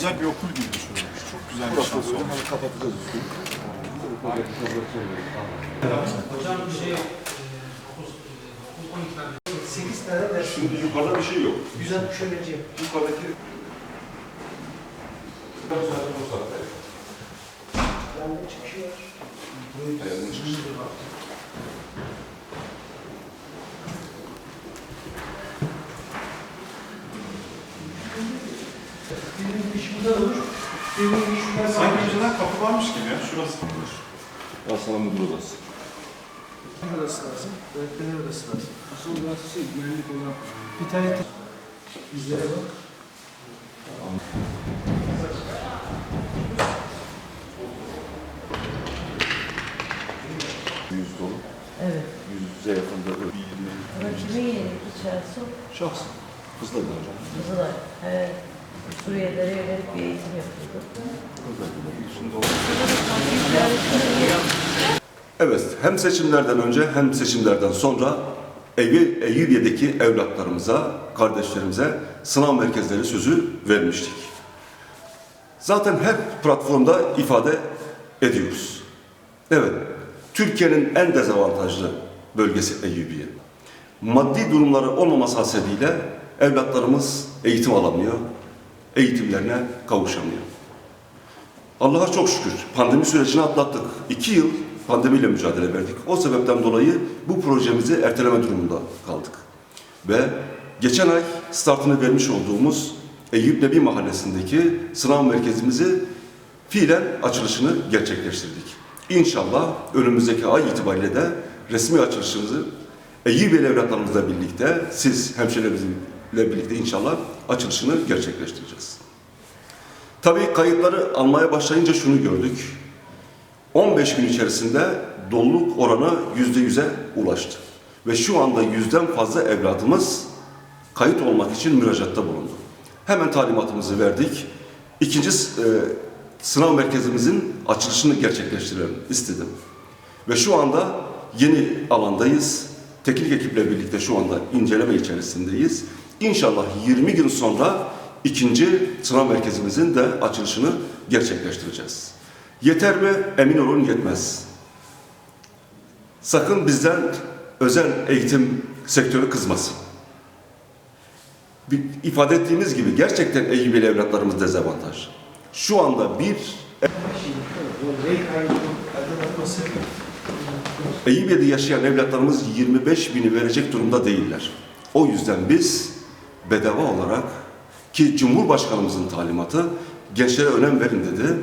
güzel bir okul gibi düşünülmüş. Çok güzel bir Burası şans olmuş. hani kapatacağız üstünü. Hocam bir şey yok. 8 tane ders. Şimdi yukarıda bir şey yok. 160 öğrenci. Yukarıdaki Bende çıkışı var. Ayağının çıkışı. Birinin iş burada olur. İş burada Sanki önceden kapı varmış gibi ya. Şurası. Hastane müdür odası. Odası lazım. Öğretmenler odası lazım. Asıl burası şey, güvenlik olarak. Bir tane bizlere bak. Yüz dolu. Evet. Yüze yakında yirmi. Ama kimin yeri içerisi o? Şahs. Kızlar da hocam. Kızılay. Evet. Suriyelilere yönelik bir eğitim yapıldı. Evet, hem seçimlerden önce hem seçimlerden sonra Eyüp, Eyüpiye'deki evlatlarımıza, kardeşlerimize sınav merkezleri sözü vermiştik. Zaten hep platformda ifade ediyoruz. Evet, Türkiye'nin en dezavantajlı bölgesi Eyüpiye. Maddi durumları olmaması hasebiyle evlatlarımız eğitim alamıyor, eğitimlerine kavuşamıyor. Allah'a çok şükür pandemi sürecini atlattık. İki yıl pandemiyle mücadele verdik. O sebepten dolayı bu projemizi erteleme durumunda kaldık. Ve geçen ay startını vermiş olduğumuz Eyüp Nebi Mahallesi'ndeki sınav merkezimizi fiilen açılışını gerçekleştirdik. İnşallah önümüzdeki ay itibariyle de resmi açılışımızı Eyüp'li evlatlarımızla birlikte, siz hemşehrilerimizle birlikte inşallah açılışını gerçekleştireceğiz. Tabii kayıtları almaya başlayınca şunu gördük. 15 gün içerisinde doluluk oranı yüzde yüze ulaştı. Ve şu anda yüzden fazla evladımız kayıt olmak için müracaatta bulundu. Hemen talimatımızı verdik. İkinci e, sınav merkezimizin açılışını gerçekleştirelim istedim. Ve şu anda yeni alandayız. Teknik ekiple birlikte şu anda inceleme içerisindeyiz. İnşallah 20 gün sonra ikinci sınav merkezimizin de açılışını gerçekleştireceğiz. Yeter mi? Emin olun yetmez. Sakın bizden özel eğitim sektörü kızmasın. Bir, ifade ettiğimiz gibi gerçekten Eyyubi'li evlatlarımız dezavantaj. Şu anda bir. Eyüpiye'de yaşayan evlatlarımız 25 bini verecek durumda değiller. O yüzden biz bedava olarak ki Cumhurbaşkanımızın talimatı gençlere önem verin dedi.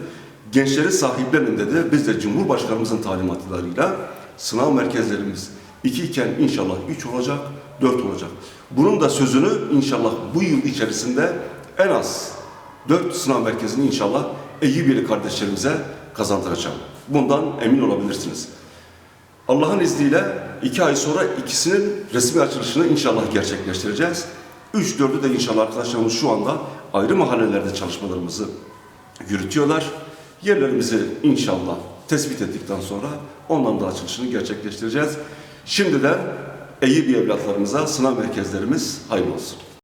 Gençleri sahiplenin dedi. Biz de Cumhurbaşkanımızın talimatlarıyla sınav merkezlerimiz iki iken inşallah üç olacak, dört olacak. Bunun da sözünü inşallah bu yıl içerisinde en az dört sınav merkezini inşallah Eyyubiyeli kardeşlerimize kazandıracağım. Bundan emin olabilirsiniz. Allah'ın izniyle iki ay sonra ikisinin resmi açılışını inşallah gerçekleştireceğiz. Üç, dördü de inşallah arkadaşlarımız şu anda ayrı mahallelerde çalışmalarımızı yürütüyorlar. Yerlerimizi inşallah tespit ettikten sonra ondan da açılışını gerçekleştireceğiz. Şimdiden Eyüp evlatlarımıza sınav merkezlerimiz hayırlı olsun.